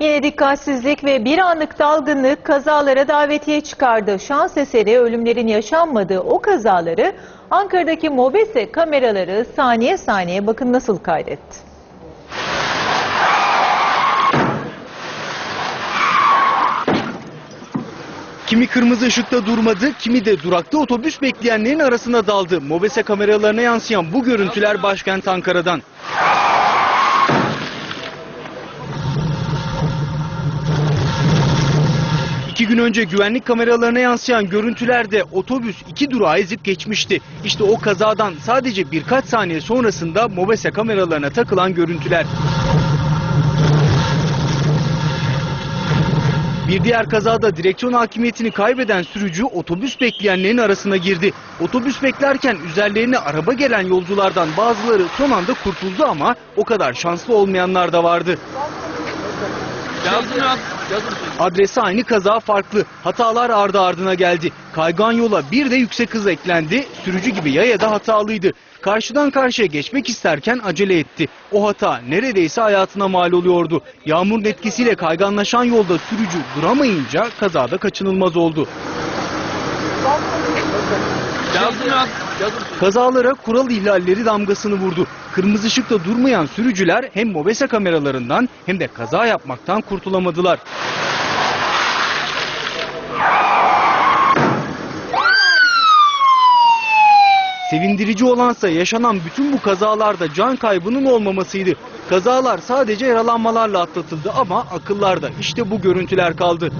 Yine dikkatsizlik ve bir anlık dalgınlık kazalara davetiye çıkardı. Şans eseri ölümlerin yaşanmadığı o kazaları Ankara'daki Mobese kameraları saniye saniye bakın nasıl kaydetti. Kimi kırmızı ışıkta durmadı, kimi de durakta otobüs bekleyenlerin arasına daldı. Mobese kameralarına yansıyan bu görüntüler başkent Ankara'dan. İki gün önce güvenlik kameralarına yansıyan görüntülerde otobüs iki durağı ezip geçmişti. İşte o kazadan sadece birkaç saniye sonrasında Mobese kameralarına takılan görüntüler. Bir diğer kazada direksiyon hakimiyetini kaybeden sürücü otobüs bekleyenlerin arasına girdi. Otobüs beklerken üzerlerine araba gelen yolculardan bazıları son anda kurtuldu ama o kadar şanslı olmayanlar da vardı. Adresi aynı kaza farklı. Hatalar ardı ardına geldi. Kaygan yola bir de yüksek hız eklendi. Sürücü gibi yaya da hatalıydı. Karşıdan karşıya geçmek isterken acele etti. O hata neredeyse hayatına mal oluyordu. Yağmurun etkisiyle kayganlaşan yolda sürücü duramayınca kazada kaçınılmaz oldu. Kazalara kural ihlalleri damgasını vurdu. Kırmızı ışıkta durmayan sürücüler hem mobese kameralarından hem de kaza yapmaktan kurtulamadılar. Sevindirici olansa yaşanan bütün bu kazalarda can kaybının olmamasıydı. Kazalar sadece yaralanmalarla atlatıldı ama akıllarda işte bu görüntüler kaldı.